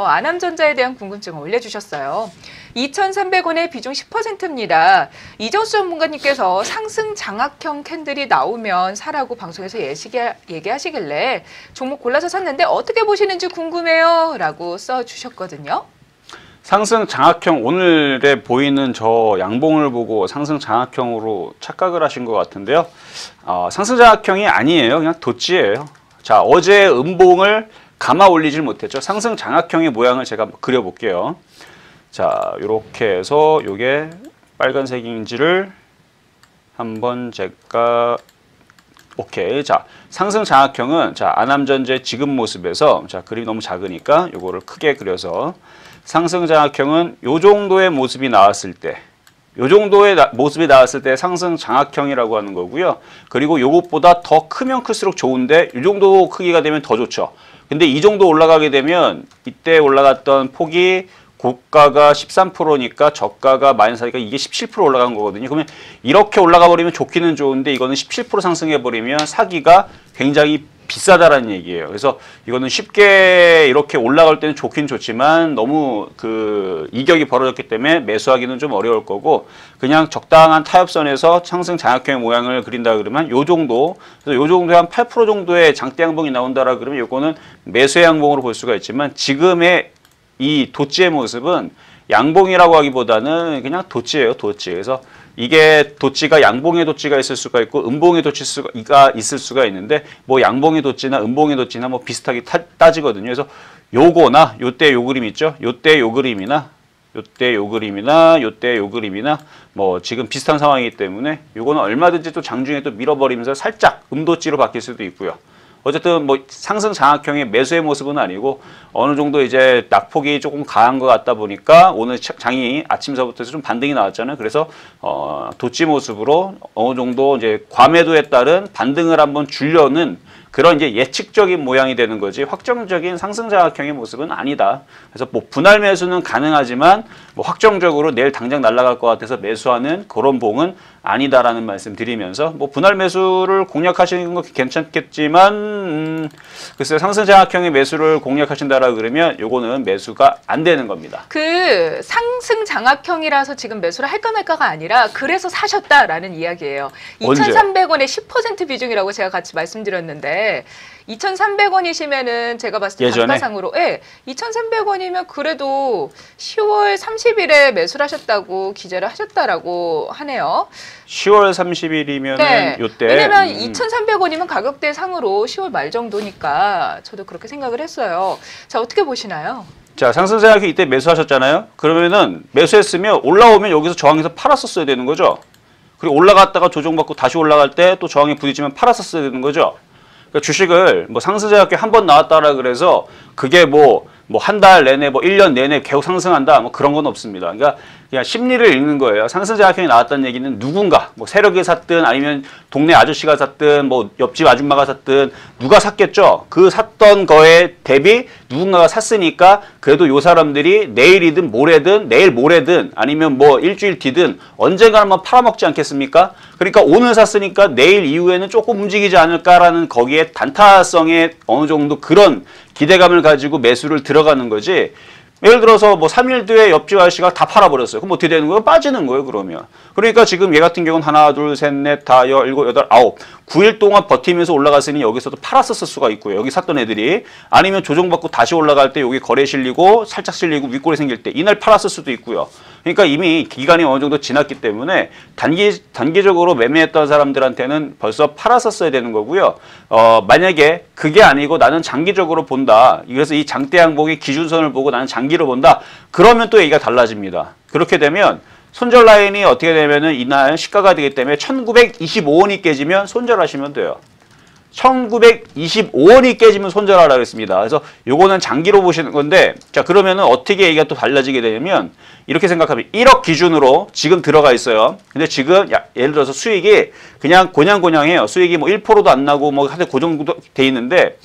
어, 아남전자에 대한 궁금증을 올려주셨어요. 2,300원의 비중 10%입니다. 이정수 전문가님께서 상승 장악형 캔들이 나오면 사라고 방송에서 예시기, 얘기하시길래 종목 골라서 샀는데 어떻게 보시는지 궁금해요. 라고 써주셨거든요. 상승 장악형 오늘에 보이는 저 양봉을 보고 상승 장악형으로 착각을 하신 것 같은데요. 어, 상승 장악형이 아니에요. 그냥 도치예요. 자 어제 음봉을 감아 올리질 못했죠. 상승 장악형의 모양을 제가 그려볼게요. 자 이렇게 해서 이게 빨간색인지를 한번 제가 오케이 자 상승 장악형은 자 아남전제 지금 모습에서 자 그림이 너무 작으니까 요거를 크게 그려서 상승 장악형은 요 정도의 모습이 나왔을 때, 요 정도의 나, 모습이 나왔을 때 상승 장악형이라고 하는 거고요. 그리고 요것보다 더 크면 클수록 좋은데 이 정도 크기가 되면 더 좋죠. 근데 이 정도 올라가게 되면 이때 올라갔던 폭이 고가가 13%니까 저가가 마이너스 하니까 이게 17% 올라간 거거든요. 그러면 이렇게 올라가 버리면 좋기는 좋은데 이거는 17% 상승해 버리면 사기가 굉장히 비싸다라는 얘기예요. 그래서 이거는 쉽게 이렇게 올라갈 때는 좋긴 좋지만 너무 그 이격이 벌어졌기 때문에 매수하기는 좀 어려울 거고 그냥 적당한 타협선에서 상승 장악형의 모양을 그린다 그러면 요 정도 그래서 요 정도에 한 8% 정도의 장대 양봉이 나온다라 그러면 요거는 매수의 양봉으로 볼 수가 있지만 지금의 이 도치의 모습은 양봉이라고 하기보다는 그냥 도치예요, 도치. 그래서 이게 도치가 양봉의 도치가 있을 수가 있고 음봉의 도치가 있을 수가 있는데 뭐 양봉의 도치나 음봉의 도치나 뭐 비슷하게 타, 따지거든요. 그래서 요거나 요때 요 그림 있죠? 요때 요 그림이나 요때 요 그림이나 요때 요 그림이나 뭐 지금 비슷한 상황이기 때문에 요거는 얼마든지 또 장중에 또 밀어버리면서 살짝 음도치로 바뀔 수도 있고요. 어쨌든 뭐 상승 장악형의 매수의 모습은 아니고 어느 정도 이제 낙폭이 조금 강한 것 같다 보니까 오늘 장이 아침서부터 좀 반등이 나왔잖아요. 그래서 어 도치 모습으로 어느 정도 이제 과매도에 따른 반등을 한번 주려는 그런 이제 예측적인 모양이 되는 거지 확정적인 상승장악형의 모습은 아니다. 그래서 뭐 분할 매수는 가능하지만 뭐 확정적으로 내일 당장 날아갈 것 같아서 매수하는 그런 봉은 아니다라는 말씀 드리면서 뭐 분할 매수를 공략하시는 거 괜찮겠지만 음, 글쎄 상승장악형의 매수를 공략하신다라 그러면 요거는 매수가 안 되는 겁니다. 그 상승 장악형이라서 지금 매수를 할까 말까가 아니라 그래서 사셨다라는 이야기예요. 2,300원의 10% 비중이라고 제가 같이 말씀드렸는데 2,300원이시면은 제가 봤을 때 예전에? 단가상으로 예. 2,300원이면 그래도 10월 30일에 매수를 하셨다고 기재를 하셨다라고 하네요. 10월 30일이면 네. 요때 왜냐면 음. 2,300원이면 가격대 상으로 10월 말 정도니까 저도 그렇게 생각을 했어요. 자, 어떻게 보시나요? 자, 상승생각이 이때 매수하셨잖아요. 그러면은 매수했으면 올라오면 여기서 저항에서 팔았었어야 되는 거죠. 그리고 올라갔다가 조정받고 다시 올라갈 때 또 저항에 부딪히면 팔았었어야 되는 거죠. 그러니까 주식을 뭐 상승자학교 한번 나왔다라 그래서 그게 뭐 뭐 한 달 내내 뭐 1년 내내 계속 상승한다 뭐 그런 건 없습니다. 그러니까 그냥 심리를 읽는 거예요. 상승자 학형이 나왔다는 얘기는 누군가 뭐 세력이 샀든 아니면 동네 아저씨가 샀든 뭐 옆집 아줌마가 샀든 누가 샀겠죠. 그 샀던 거에 대비 누군가가 샀으니까 그래도 요 사람들이 내일이든 모레든 내일 모레든 아니면 뭐 일주일 뒤든 언젠가 한번 팔아먹지 않겠습니까? 그러니까 오늘 샀으니까 내일 이후에는 조금 움직이지 않을까라는 거기에 단타성의 어느 정도 그런 기대감을 가지고 매수를 들어가는 거지 예를 들어서 뭐 3일 뒤에 옆집 아저씨가 다 팔아버렸어요. 그럼 어떻게 되는 거예요? 빠지는 거예요, 그러면. 그러니까 지금 얘 같은 경우는 하나, 둘, 셋, 넷, 다, 여, 일곱, 여덟, 아홉. 9일 동안 버티면서 올라갔으니 여기서도 팔았었을 수가 있고요. 여기 샀던 애들이. 아니면 조정받고 다시 올라갈 때 여기 거래 실리고 살짝 실리고 윗골이 생길 때 이날 팔았을 수도 있고요. 그러니까 이미 기간이 어느 정도 지났기 때문에 단기, 단기적으로 매매했던 사람들한테는 벌써 팔았었어야 되는 거고요. 어, 만약에 그게 아니고 나는 장기적으로 본다. 그래서 이 장대 항복의 기준선을 보고 나는 장기로 본다. 그러면 또 얘기가 달라집니다. 그렇게 되면 손절 라인이 어떻게 되면은 이날 시가가 되기 때문에 1925원이 깨지면 손절하시면 돼요. 1925원이 깨지면 손절하라 그랬습니다. 그래서 요거는 장기로 보시는 건데 자 그러면은 어떻게 얘기가 또 달라지게 되냐면 이렇게 생각하면 1억 기준으로 지금 들어가 있어요. 근데 지금 야, 예를 들어서 수익이 그냥 고냥고냥해요. 수익이 뭐 1%도 안 나고 뭐 하여튼 그 정도 돼 있는데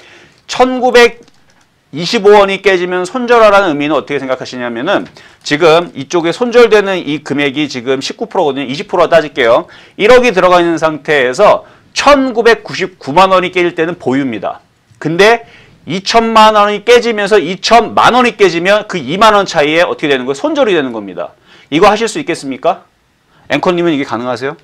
1925원이 깨지면 손절하라는 의미는 어떻게 생각하시냐면은 지금 이쪽에 손절되는 이 금액이 지금 19%거든요. 20%가 따질게요. 1억이 들어가 있는 상태에서 1999만 원이 깨질 때는 보유입니다. 근데 2천만 원이 깨지면서 2천만 원이 깨지면 그 2만 원 차이에 어떻게 되는 거예요? 손절이 되는 겁니다. 이거 하실 수 있겠습니까? 앵커님은 이게 가능하세요?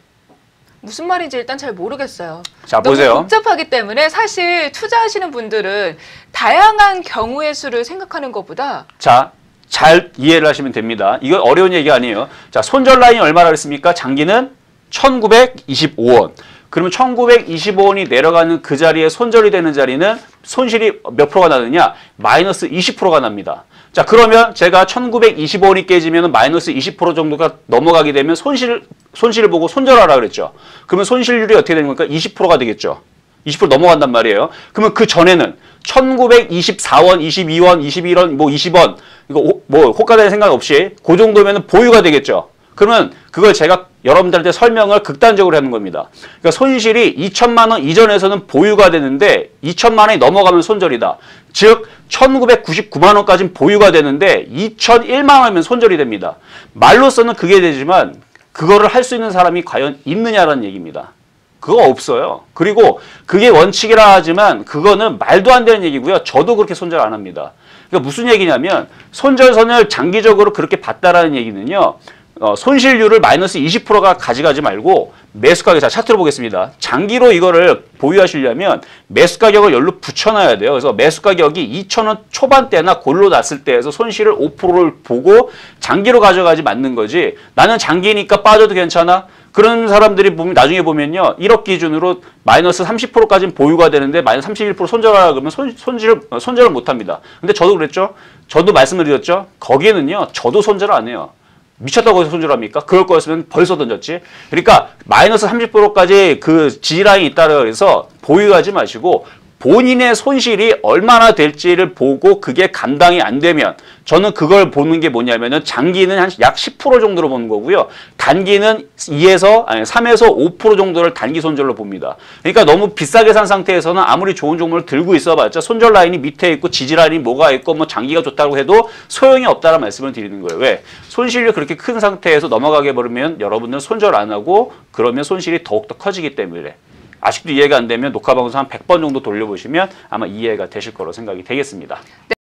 무슨 말인지 일단 잘 모르겠어요. 자, 너무 보세요. 복잡하기 때문에 사실 투자하시는 분들은 다양한 경우의 수를 생각하는 것보다 자, 잘 이해를 하시면 됩니다. 이거 어려운 얘기 아니에요. 자, 손절 라인이 얼마나 그랬습니까? 장기는 1925원. 그러면 1925원이 내려가는 그 자리에 손절이 되는 자리는 손실이 몇 프로가 나느냐? 마이너스 20%가 납니다. 자, 그러면 제가 1925원이 깨지면 마이너스 20% 정도가 넘어가게 되면 손실, 손실을 보고 손절하라 그랬죠. 그러면 손실률이 어떻게 되는 겁니까? 20%가 되겠죠. 20% 넘어간단 말이에요. 그러면 그 전에는 1924원, 22원, 21원, 뭐 20원 이거 호- 뭐 호가될 생각 없이 그 정도면 보유가 되겠죠. 그러면 그걸 제가 여러분들한테 설명을 극단적으로 하는 겁니다. 그러니까 손실이 2천만 원 이전에서는 보유가 되는데 2천만 원이 넘어가면 손절이다. 즉 1999만 원까지는 보유가 되는데 2001만 원이면 손절이 됩니다. 말로서는 그게 되지만 그거를 할 수 있는 사람이 과연 있느냐라는 얘기입니다. 그거 없어요. 그리고 그게 원칙이라 하지만 그거는 말도 안 되는 얘기고요. 저도 그렇게 손절 안 합니다. 그러니까 무슨 얘기냐면 손절선을 장기적으로 그렇게 봤다라는 얘기는요. 어, 손실률을 마이너스 20%가 가져가지 말고 매수 가격 자 차트로 보겠습니다. 장기로 이거를 보유하시려면 매수 가격을 열로 붙여놔야 돼요. 그래서 매수 가격이 2,000원 초반대나 골로 났을 때에서 손실을 5%를 보고 장기로 가져가지 맞는 거지. 나는 장기니까 빠져도 괜찮아. 그런 사람들이 보면 나중에 보면요. 1억 기준으로 마이너스 30%까지는 보유가 되는데 마이너스 31% 손절하라 그러면 손, 손질, 어, 손절을 못 합니다. 근데 저도 그랬죠. 저도 말씀을 드렸죠. 거기에는요. 저도 손절 안 해요. 미쳤다고 해서 손절합니까? 그럴 거였으면 벌써 던졌지. 그러니까 마이너스 30%까지 그 지지라인이 있다고 해서 보유하지 마시고 본인의 손실이 얼마나 될지를 보고 그게 감당이 안 되면 저는 그걸 보는 게 뭐냐면은 장기는 한 약 10% 정도로 보는 거고요. 단기는 2에서 아니 3에서 5% 정도를 단기 손절로 봅니다. 그러니까 너무 비싸게 산 상태에서는 아무리 좋은 종목을 들고 있어봤자 손절 라인이 밑에 있고 지지 라인이 뭐가 있고 뭐 장기가 좋다고 해도 소용이 없다는 말씀을 드리는 거예요. 왜? 손실이 그렇게 큰 상태에서 넘어가게 버리면 여러분들 손절 안 하고 그러면 손실이 더욱더 커지기 때문에 아직도 이해가 안 되면 녹화 방송 한 100번 정도 돌려보시면 아마 이해가 되실 거로 생각이 되겠습니다.